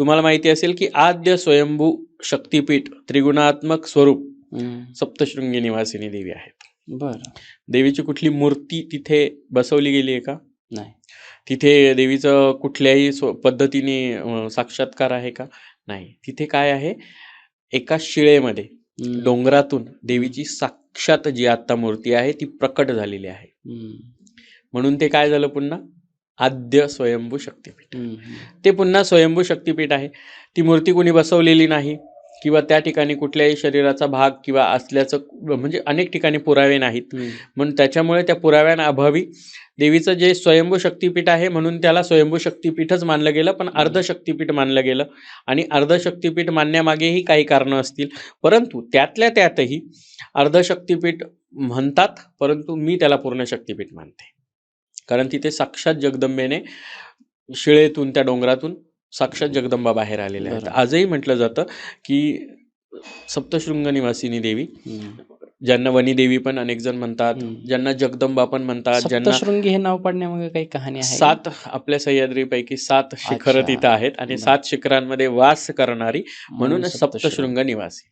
तुम्हाला माहिती असेल की आद्य स्वयंभू शक्तिपीठ त्रिगुणात्मक स्वरूप. सप्तशृंगी निवासिनी देवी आहेत. बरं. देवीची कुठली मूर्ती तिथे बसवली गेली आहे का? नाही. तिथे देवीचं कुठल्याही पद्धतीने साक्षात्कार आहे का? नाही. तिथे काय आहे? एका शिळेमध्ये. डोंगरातून देवीची साक्षात जी आता मूर्ती आहे ती प्रकट झालेली आहे. म्हणून ते काय झालं पुन्हा? आद्य स्वयंभू शक्तिपीठ. ते पुन्हा स्वयंभू शक्तिपीठ आहे. ती मूर्ती कोणी बसवलेली नाही किंवा त्या ठिकाणी कुठल्याही शरीराचा भाग किंवा असल्याचं म्हणजे अनेक ठिकाणी पुरावे नाहीत. म्हणून त्याच्यामुळे त्या पुराव्यांअभावी देवीचं जे स्वयंभू शक्तिपीठ आहे म्हणून त्याला स्वयंभू शक्तिपीठच मानलं गेलं पण अर्धशक्तिपीठ मानलं गेलं. आणि अर्धशक्तिपीठ मानण्यामागेही काही कारणं असतील. परंतु त्यातल्या त्यातही अर्धशक्तिपीठ म्हणतात परंतु मी त्याला पूर्ण शक्तिपीठ मानते. कारण तिथे साक्षात जगदंबेने शिळेतून त्या डोंगरातून साक्षात जगदंबा बाहेर आलेल्या आहेत. आजही म्हटलं जातं की सप्तशृंग निवासिनी देवी. ज्यांना वनी देवी पण अनेक जण म्हणतात. ज्यांना जगदंबा पण म्हणतात ज्यांना सप्तशृंगी हे नाव पडण्यामागे काही कहाणी आहे? सात आपल्या सह्याद्रीपैकी सात शिखरं. तिथं आहेत आणि. सात शिखरांमध्ये वास करणारी म्हणून. सप्तशृंग निवासी